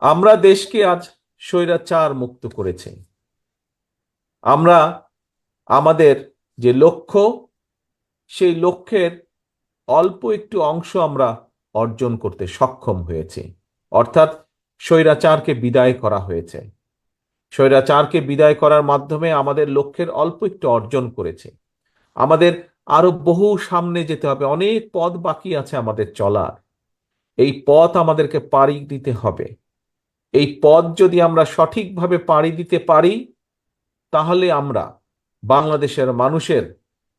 আমরা দেশকে আজ স্বৈরাচার মুক্ত করেছি। আমরা আমাদের যে লক্ষ্য, সেই লক্ষ্যের অল্প একটু অংশ আমরা অর্জন করতে সক্ষম হয়েছি। অর্থাৎ স্বৈরাচারকে বিদায় করা হয়েছে। স্বৈরাচারকে বিদায় করার মাধ্যমে আমাদের লক্ষ্যের অল্প একটু অর্জন করেছে। আমাদের আরও বহু সামনে যেতে হবে, অনেক পথ বাকি আছে আমাদের চলার। এই পথ আমাদেরকে পাড়ি দিতে হবে। এই পদ যদি আমরা সঠিকভাবে পাড়ি দিতে পারি, তাহলে আমরা বাংলাদেশের মানুষের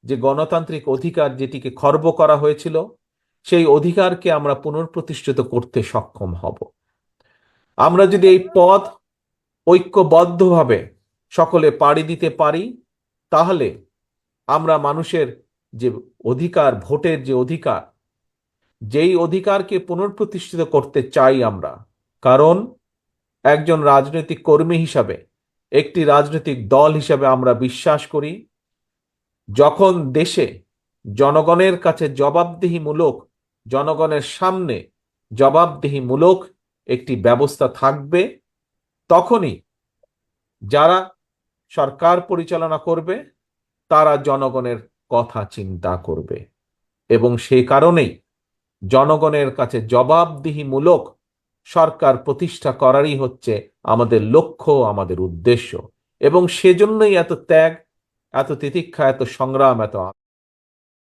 যে গণতান্ত্রিক অধিকার যেটিকে খর্ব করা হয়েছিল, সেই অধিকারকে আমরা পুনঃপ্রতিষ্ঠিত করতে সক্ষম হব। আমরা যদি এই পদ ঐক্যবদ্ধভাবে সকলে পাড়ি দিতে পারি, তাহলে আমরা মানুষের যে অধিকার, ভোটের যে অধিকার, যেই অধিকারকে পুনঃপ্রতিষ্ঠিত করতে চাই আমরা, কারণ একজন রাজনৈতিক কর্মী হিসাবে, একটি রাজনৈতিক দল হিসাবে আমরা বিশ্বাস করি। যখন দেশে জনগণের কাছে জবাবদিহিমূলক, জনগণের সামনে জবাবদিহিমূলক একটি ব্যবস্থা থাকবে, তখনই যারা সরকার পরিচালনা করবে, তারা জনগণের কথা চিন্তা করবে। এবং সেই কারণেই জনগণের কাছে জবাবদিহিমূলক সরকার প্রতিষ্ঠা করারই হচ্ছে আমাদের লক্ষ্য, আমাদের উদ্দেশ্য। এবং সেজন্যই এত ত্যাগ, এত তিতিক্ষা, এত সংগ্রাম, এত